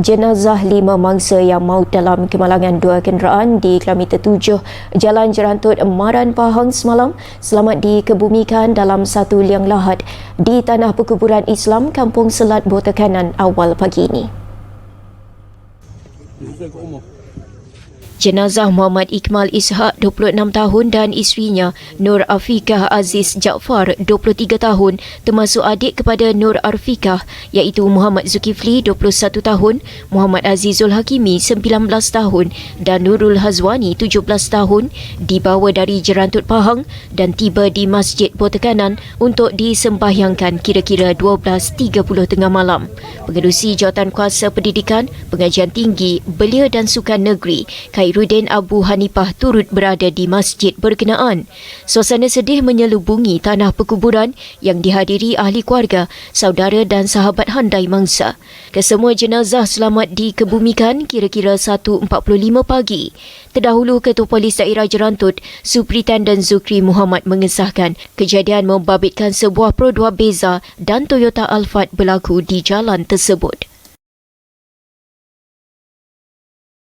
jenazah lima mangsa yang maut dalam kemalangan dua kenderaan di kilometer tujuh Jalan Jerantut Maran Pahang semalam selamat dikebumikan dalam satu liang lahat di tanah perkuburan Islam Kampung Selat Botekanan awal pagi ini. Jenazah Muhammad Iqmal Ishak 26 tahun dan isterinya Nur Afikah Aziz Jaafar 23 tahun termasuk adik kepada Nur Arfikah iaitu Muhammad Zulkifli 21 tahun, Muhammad Azizul Hakimi 19 tahun dan Nurul Hazwani 17 tahun dibawa dari Jerantut Pahang dan tiba di Masjid Botekanan untuk disembahyangkan kira-kira 12.30 tengah malam. Pengerusi Jawatan Kuasa Pendidikan, Pengajian Tinggi, Belia dan Sukan Negeri, Khairuddin Abu Hanifah turut berada di masjid berkenaan. Suasana sedih menyelubungi tanah perkuburan yang dihadiri ahli keluarga, saudara dan sahabat handai mangsa. Kesemua jenazah selamat dikebumikan kira-kira 1.45 pagi. Terdahulu Ketua Polis Daerah Jerantut, Superintendent Zukri Muhammad mengesahkan kejadian membabitkan sebuah Pro 2 Beza dan Toyota Alphard berlaku di jalan tersebut.